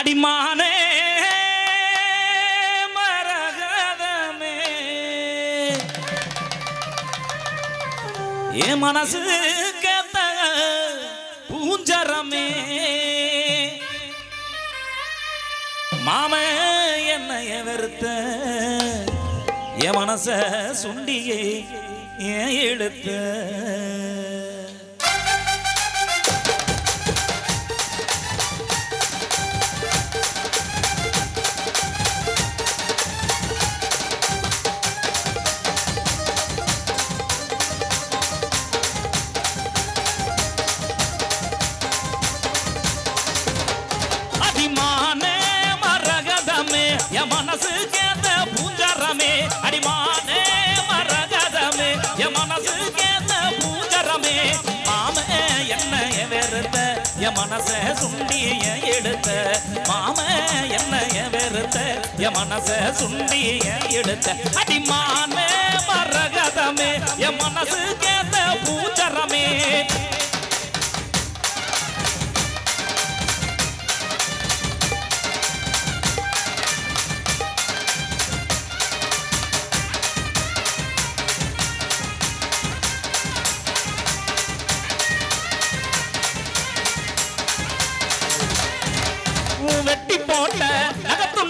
அடிமானே மரகதமே. ஏ மனசு கேத்த பூஞ்சரமே. மாம என்னைய வெறுத்த என் மனச சுண்டியை ஏன் எடுத்த என் மனசு கேத்த பூஞ்சரமே அடிமானே மரகதமே. என் மனசு கேத்த பூஞ்சரமே மாம என்ன வெறுத்த. என் மனச சுண்டிய எடுத்த. மாமே என்ன வெறுத்த. என் மனச சுண்டிய எடுத்த. அடிமானே மரகதமே. என் மனசு கேத்த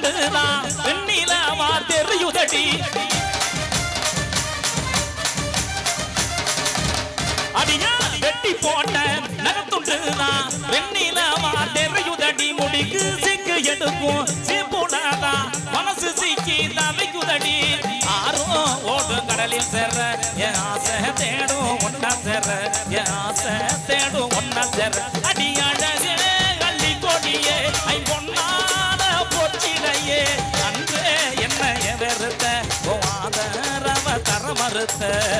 நகத்துண்டுதான் வெண்ணிலவா தெரியுதடி. அடியா வெட்டி போட்ட நகத்துண்டுதான் வெண்ணிலவா தெரியுதடி. முடிக்கு சிக்கு எடுக்கும் சீப்புடாதா? மனசு சிக்கி தவிக்குதடி. ஆறும் ஓடும் கடலில் சேர என் ஆசை தேடும் ஒன்னா சேர என் ஆசை தேடும் ஒன்னா அள்ளி கொடியே ஐ பொன்னா மறுத்த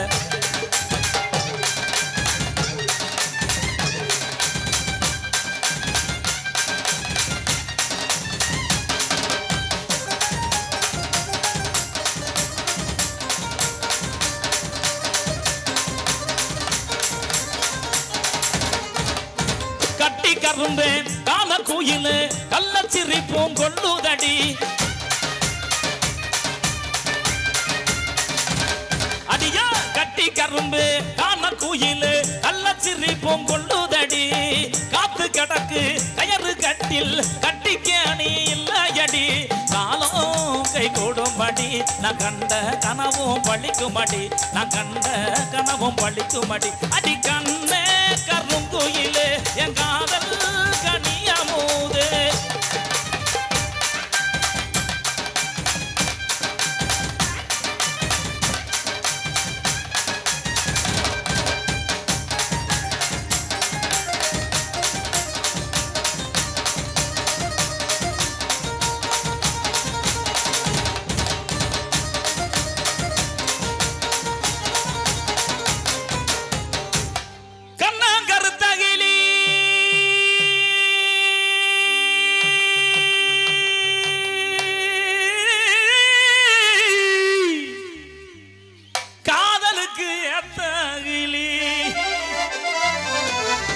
கட்டி கருந்தேன் காம குயிலு கள்ள கொள்ளுதடி. எறும்பு காண காம குயிலு கள்ள சிறி பொங்கொள்ளுதடி காத்து கடக்கு கயறு கட்டில் கட்டிக்க அணி இல்லையடி. காலம் கை கூடும்படி நான் கண்ட கனவும் பழிக்குமடி நான் கண்ட கனவும் பழிக்குமடி அடி கண்ணே கருங்குயிலே என்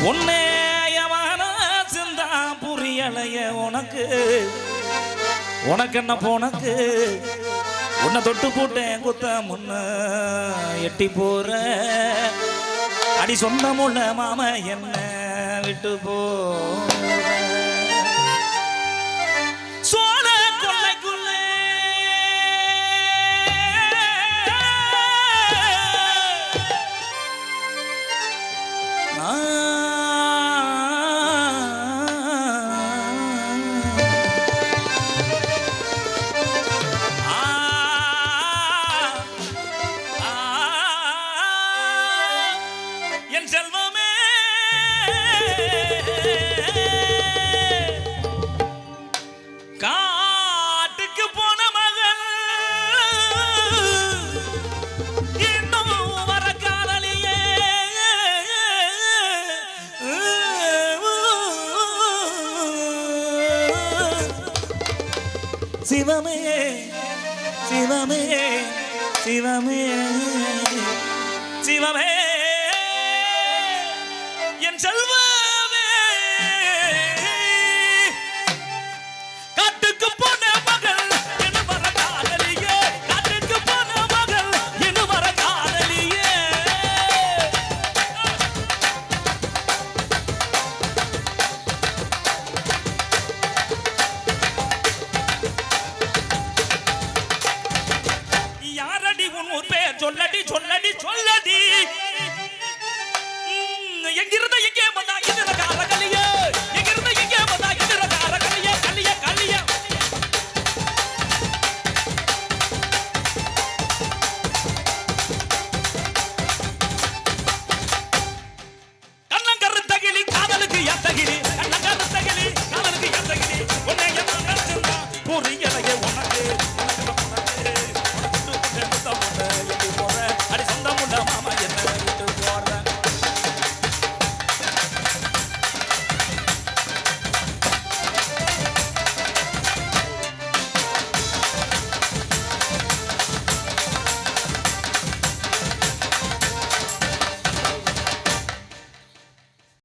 உன்னே சிந்தா புரியலைய உனக்கு. உனக்கு என்ன போனக்கு உன்னை தொட்டு போட்டேன் குத்த முன்ன. எட்டி போற. அடி சொந்தமுள்ள மாம என்ன விட்டு போ. சிவமே சிவமே சிவமே. சிவமே. என் செல்வ எங்கிருந்தா எங்கே வந்தா